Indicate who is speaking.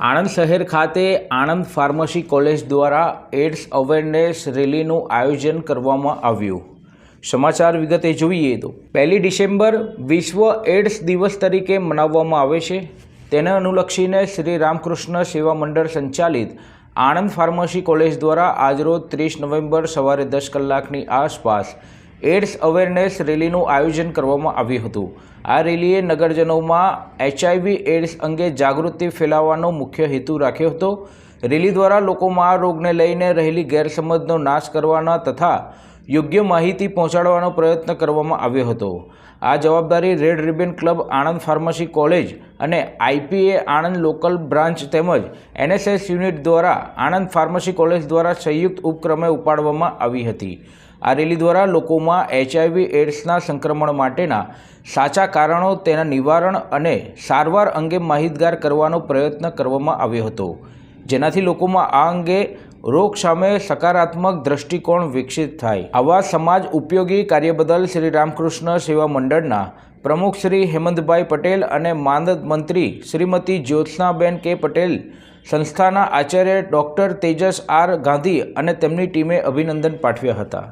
Speaker 1: આણંદ શહેર ખાતે Anand pharmacy college દ્વારા એડ્સ અવેરનેસ રેલીનું આયોજન કરવામાં આવ્યું. સમાચાર વિગતે જોઈએ તો, પહેલી ડિસેમ્બર વિશ્વ એડ્સ દિવસ તરીકે મનાવવામાં આવે છે. તેને અનુલક્ષીને શ્રી રામકૃષ્ણ સેવા મંડળ સંચાલિત આણંદ ફાર્મસી કોલેજ દ્વારા આજરોજ ત્રીસ નવેમ્બર સવારે દસ કલાકની આસપાસ એડ્સ અવેરનેસ રેલીનું આયોજન કરવામાં આવ્યું હતું. આ રેલીએ નગરજનોમાં એચઆઈવી એડ્સ અંગે જાગૃતિ ફેલાવવાનો મુખ્ય હેતુ રાખ્યો હતો. રેલી દ્વારા લોકોમાં આ રોગને લઈને રહેલી ગેરસમજનો નાશ કરવાના તથા યોગ્ય માહિતી પહોંચાડવાનો પ્રયત્ન કરવામાં આવ્યો હતો. આ જવાબદારી red ribbon club, Anand pharmacy college અને આઈપીએ આણંદ લોકલ બ્રાન્ચ તેમજ એનએસએસ યુનિટ દ્વારા આણંદ ફાર્મસી કોલેજ દ્વારા સંયુક્ત ઉપક્રમે ઉપાડવામાં આવી હતી. આ રેલી દ્વારા લોકોમાં એચઆઈવી એડ્સના સંક્રમણ માટેના સાચા કારણો, તેના નિવારણ અને સારવાર અંગે માહિતગાર કરવાનો પ્રયત્ન કરવામાં આવ્યો હતો. જેનાથી લોકોમાં આ અંગે રોગ સામે સકારાત્મક દ્રષ્ટિકોણ વિકસિત થાય. આવા સમાજ ઉપયોગી કાર્ય બદલ શ્રી રામકૃષ્ણ સેવા મંડળના પ્રમુખ શ્રી હેમંતભાઈ પટેલ અને માનદ મંત્રી શ્રીમતી જ્યોત્સનાબેન કે પટેલ, સંસ્થાના આચાર્ય ડૉક્ટર તેજસ આર ગાંધી અને તેમની ટીમે અભિનંદન પાઠવ્યા હતા.